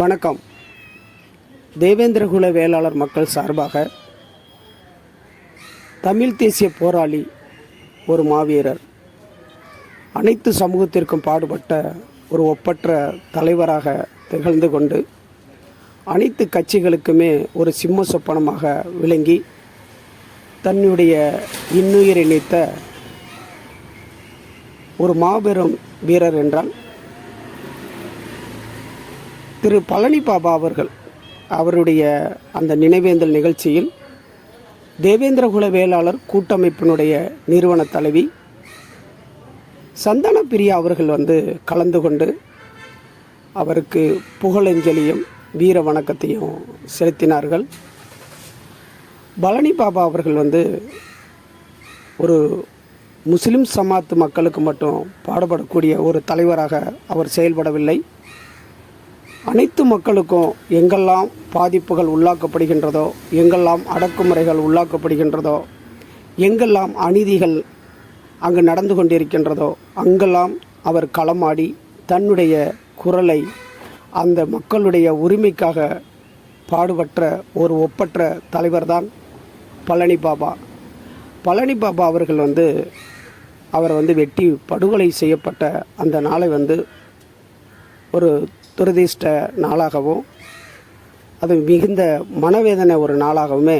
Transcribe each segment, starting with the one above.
வணக்கம். தேவேந்திரகுல வேளாளர் மக்கள் சார்பாக தமிழ் தேசிய போராளி ஒரு மாவீரர் அனைத்து சமூகத்திற்கும் பாடுபட்ட ஒரு ஒப்பற்ற தலைவராக திகழ்ந்து கொண்டு அனைத்து கட்சிகளுக்குமே ஒரு சிம்ம சொப்பனமாக விளங்கி தன்னுடைய இன்னுயிரை நீத்த ஒரு மாபெரும் வீரர் என்றால் திரு பழனி பாபா அவர்கள் அவருடைய அந்த நினைவேந்தல் நிகழ்ச்சியில் தேவேந்திரகுல வேளாளர் கூட்டமைப்பினுடைய நிறுவன தலைவி சந்தன பிரியா அவர்கள் வந்து கலந்து கொண்டு அவருக்கு புகழஞ்சலியும் வீர வணக்கத்தையும் செலுத்தினார்கள். பழனி பாபா அவர்கள் வந்து ஒரு முஸ்லிம் சமாத்து மக்களுக்கு மட்டும் பாடுபடக்கூடிய ஒரு தலைவராக அவர் செயல்படவில்லை. அனைத்து மக்களுக்கும் எங்கெல்லாம் பாதிப்புகள் உள்ளாக்கப்படுகின்றதோ எங்கெல்லாம் அடக்குமுறைகள் உள்ளாக்கப்படுகின்றதோ எங்கெல்லாம் அநீதிகள் அங்கு நடந்து கொண்டிருக்கின்றதோ அங்கெல்லாம் அவர் களமாடி தன்னுடைய குரலை அந்த மக்களுடைய உரிமைக்காக பாடுபற்ற ஒரு ஒப்பற்ற தலைவர்தான் பழனி பாபா. பழனி பாபா அவர்கள் வந்து அவர் வந்து வெட்டி படுகொலை செய்யப்பட்ட அந்த நாளை வந்து ஒரு துரதிர்ஷ்ட நாளாகவும் அது மிகுந்த மனவேதனை ஒரு நாளாகவுமே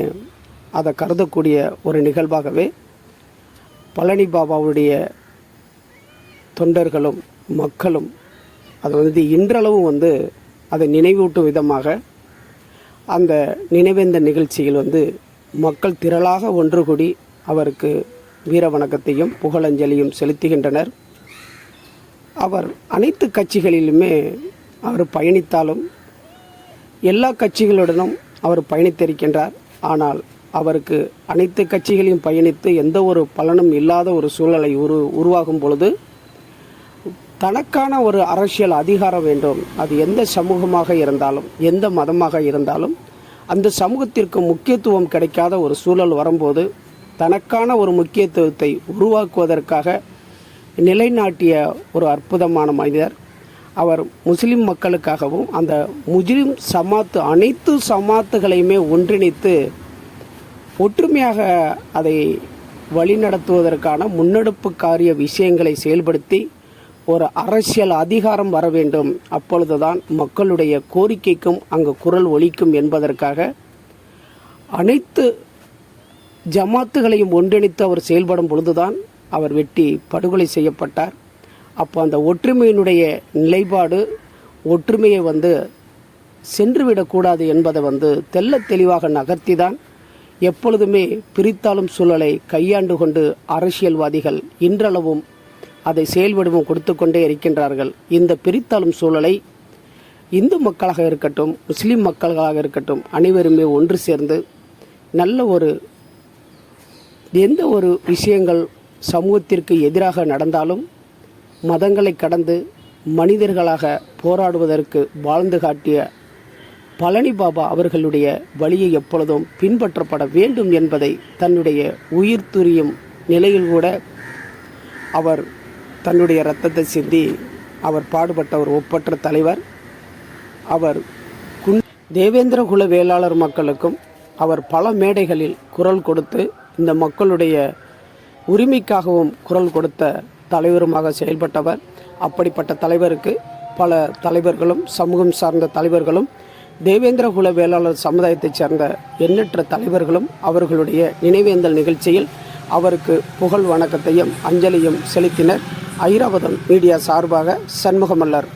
அதை கருதக்கூடிய ஒரு நிகழ்வாகவே பழனி பாபாவுடைய தொண்டர்களும் மக்களும் அது வந்து இன்றளவும் வந்து அதை நினைவூட்டும் விதமாக அந்த நினைவேந்த நிகழ்ச்சியில் வந்து மக்கள் திரளாக ஒன்று கூடி அவருக்கு வீர வணக்கத்தையும் புகழஞ்சலியும் செலுத்துகின்றனர். அவர் அனைத்து கட்சிகளிலுமே அவர் பயணித்தாலும் எல்லா கட்சிகளுடனும் அவர் பயணித்திருக்கின்றார். ஆனால் அவருக்கு அனைத்து கட்சிகளையும் பயணித்து எந்த ஒரு பலனும் இல்லாத ஒரு சூழலை உரு உருவாகும் பொழுது தனக்கான ஒரு அரசியல் அதிகாரம் வேண்டும். அது எந்த சமூகமாக இருந்தாலும் எந்த மதமாக இருந்தாலும் அந்த சமூகத்திற்கு முக்கியத்துவம் கிடைக்காத ஒரு சூழல் வரும்போது தனக்கான ஒரு முக்கியத்துவத்தை உருவாக்குவதற்காக நிலைநாட்டிய ஒரு அற்புதமான மனிதர். அவர் முஸ்லிம் மக்களுக்காகவும் அந்த முஸ்லிம் சமாத்து அனைத்து சமாத்துகளையுமே ஒன்றிணைத்து ஒற்றுமையாக அதை வழிநடத்துவதற்கான முன்னெடுப்பு காரிய விஷயங்களை செயல்படுத்தி ஒரு அரசியல் அதிகாரம் வர வேண்டும். அப்பொழுதுதான் மக்களுடைய கோரிக்கைக்கும் அங்கு குரல் ஒலிக்கும் என்பதற்காக அனைத்து ஜமாத்துகளையும் ஒன்றிணைத்து அவர் செயல்படும் பொழுதுதான் அவர் வெட்டி படுகொலை செய்யப்பட்டார். அப்போ அந்த ஒற்றுமையினுடைய நிலைப்பாடு ஒற்றுமையை வந்து சென்றுவிடக்கூடாது என்பதை வந்து தெல்ல தெளிவாக நகர்த்தி தான் எப்பொழுதுமே பிரித்தாளும் சூழலை கையாண்டு கொண்டு அரசியல்வாதிகள் இன்றளவும் அதை செயல்வடிவம் கொடுத்து கொண்டே இருக்கின்றார்கள். இந்த பிரித்தாளும் சூழலை இந்து மக்களாக இருக்கட்டும் முஸ்லீம் மக்களாக இருக்கட்டும் அனைவருமே ஒன்று சேர்ந்து நல்ல ஒரு எந்த ஒரு விஷயங்கள் சமூகத்திற்கு எதிராக நடந்தாலும் மதங்களை கடந்து மனிதர்களாக போராடுவதற்கு வாழ்ந்து காட்டிய பழனி பாபா அவர்களுடைய வழியை எப்பொழுதும் பின்பற்றப்பட வேண்டும் என்பதை தன்னுடைய உயிர் துரியும் நிலையில் கூட அவர் தன்னுடைய இரத்தத்தை சிந்தி அவர் பாடுபட்ட ஒரு ஒப்பற்ற தலைவர். அவர் குன் தேவேந்திர குல வேளாளர் மக்களுக்கும் அவர் பல மேடைகளில் குரல் கொடுத்து இந்த மக்களுடைய உரிமைக்காகவும் குரல் கொடுத்த தலைவருமாக செயல்பட்டவர். அப்படிப்பட்ட தலைவருக்கு பல தலைவர்களும் சமூகம் சார்ந்த தலைவர்களும் தேவேந்திர குல வேளாளர் சமுதாயத்தைச் சேர்ந்த எண்ணற்ற தலைவர்களும் அவர்களுடைய நினைவேந்தல் நிகழ்ச்சியில் அவருக்கு புகழ் வணக்கத்தையும் அஞ்சலியும் செலுத்தினர். ஐராவதம் மீடியா சார்பாக சண்முகமல்லர்.